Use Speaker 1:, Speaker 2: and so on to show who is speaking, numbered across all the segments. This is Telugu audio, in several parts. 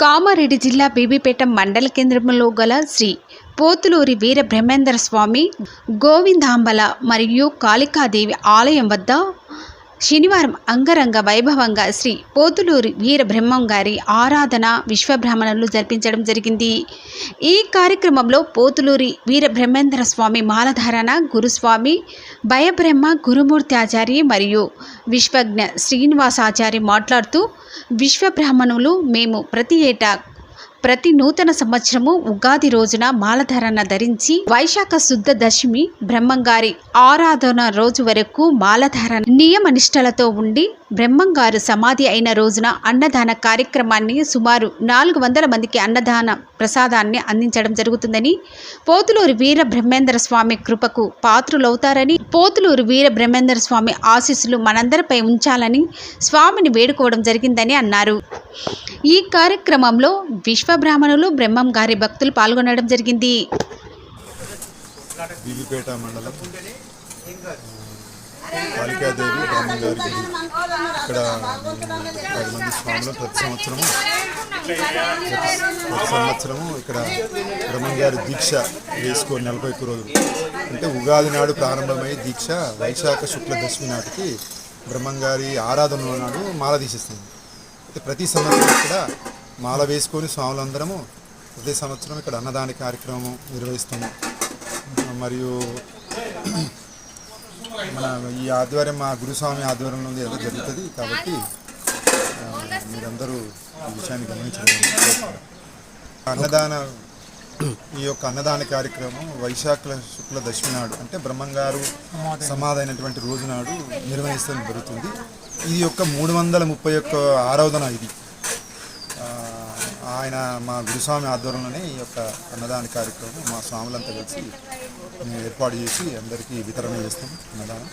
Speaker 1: కామారెడ్డి జిల్లా బీబీపేట మండల కేంద్రంలో గల శ్రీ పోతులూరి వీర బ్రహ్మేంద్ర స్వామి గోవిందాంబల మరియు కాళికాదేవి ఆలయం వద్ద శనివారం అంగరంగ వైభవంగా శ్రీ పోతులూరి వీర బ్రహ్మం గారి ఆరాధన విశ్వబ్రహ్మణులు జరిపించడం జరిగింది. ఈ కార్యక్రమంలో పోతులూరి వీర బ్రహ్మేంద్ర స్వామి మాలధారణ గురుస్వామి భయబ్రహ్మ గురుమూర్తి ఆచార్య మరియు విశ్వజ్ఞ శ్రీనివాసాచారి మాట్లాడుతూ విశ్వబ్రాహ్మణులు మేము ప్రతి ఏటా ప్రతి నూతన సంవత్సరము ఉగాది రోజున మాలధారణ ధరించి వైశాఖ శుద్ధ దశమి బ్రహ్మంగారి ఆరాధన రోజు వరకు మాలధారణ నియమ నిష్టలతో ఉండి బ్రహ్మంగారు సమాధి అయిన రోజున అన్నదాన కార్యక్రమాన్ని సుమారు నాలుగు వందల మందికి అన్నదాన ప్రసాదాన్ని అందించడం జరుగుతుందని పోతులూరు వీర బ్రహ్మేంద్ర స్వామి కృపకు పాత్రులవుతారని పోతులూరు వీర బ్రహ్మేంద్ర స్వామి ఆశీస్సులు మనందరిపై ఉంచాలని స్వామిని వేడుకోవడం జరిగిందని అన్నారు. ఈ కార్యక్రమంలో విశ్వ బ్రాహ్మణులు బ్రహ్మం గారి భక్తులు పాల్గొనడం జరిగింది.
Speaker 2: బీబీపేట మండలం కాళికాదేవి బ్రహ్మంగారి ఇక్కడ పది మంది స్వాములు ప్రతి సంవత్సరము ప్రతి సంవత్సరము ఇక్కడ బ్రహ్మంగారి దీక్ష వేసుకొని నలభై ఒక్క రోజులు. అంటే ఉగాది నాడు ప్రారంభమై దీక్ష వైశాఖ శుక్ల దశమి నాటికి బ్రహ్మంగారి ఆరాధన నాడు మాల తీసేస్తుంది. అయితే ప్రతి సంవత్సరం ఇక్కడ మాల వేసుకొని స్వాములందరము ప్రతి సంవత్సరం ఇక్కడ అన్నదాన కార్యక్రమం నిర్వహిస్తాము. మరియు మన ఈ ఆధ్వర్యం మా గురుస్వామి ఆధ్వర్యంలో ఉంది ఏదో జరుగుతుంది. కాబట్టి మీరందరూ ఈ విషయాన్ని గమనించడం. అన్నదాన ఈ యొక్క అన్నదాన కార్యక్రమం వైశాఖ శుక్ల దశమి నాడు అంటే బ్రహ్మంగారు సమాధైనటువంటి రోజు నాడు నిర్వహిస్తూ జరుగుతుంది. ఇది యొక్క మూడు వందల ముప్పై ఒక్క ఆరాధన ఇది. ఆయన మా గురుస్వామి ఆధ్వర్యంలోనే ఈ యొక్క అన్నదాన కార్యక్రమం మా స్వాములంతా కలిసి ఏర్పాటు చేసి అందరికీ వితరణ చేస్తాం అన్నదానం.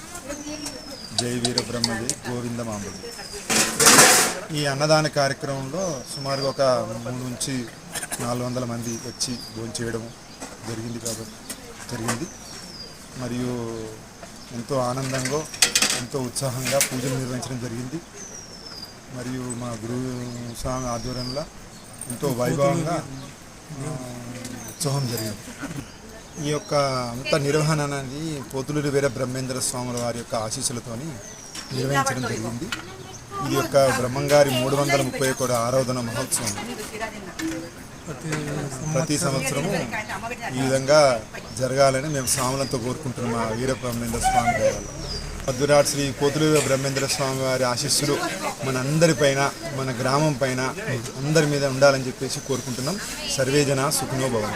Speaker 2: జై వీర బ్రహ్మ గోవింద మాంబడి ఈ అన్నదాన కార్యక్రమంలో సుమారుగా ఒక మూడు నుంచి నాలుగు వందల మంది వచ్చి భోంచేయడం జరిగింది కాబట్టి జరిగింది. మరియు ఎంతో ఆనందంగా ఎంతో ఉత్సాహంగా పూజలు నిర్వహించడం జరిగింది. మరియు మా గురువు స్వామి ఆధ్వర్యంలో ఎంతో వైభవంగా ఉత్సవం జరిగింది. ఈ యొక్క అంత నిర్వహణ అనేది పోతులూరి వీర బ్రహ్మేంద్ర స్వాముల వారి యొక్క ఆశీస్సులతోని నిర్వహించడం జరిగింది. ఇది యొక్క బ్రహ్మంగారి మూడు వందల ముప్పై ఒకటి ఆరాధన మహోత్సవం. ప్రతి సంవత్సరము ఈ విధంగా జరగాలని మేము స్వాములతో కోరుకుంటున్నాం మా వీర బ్రహ్మేంద్ర స్వామి దేవాలయం మధురాట్ శ్రీ కోతులూరు బ్రహ్మేంద్ర స్వామి వారి ఆశీస్సులు మనందరిపైన మన గ్రామం పైన అందరి మీద ఉండాలని చెప్పేసి కోరుకుంటున్నాం. సర్వేజన సుఖనోభవం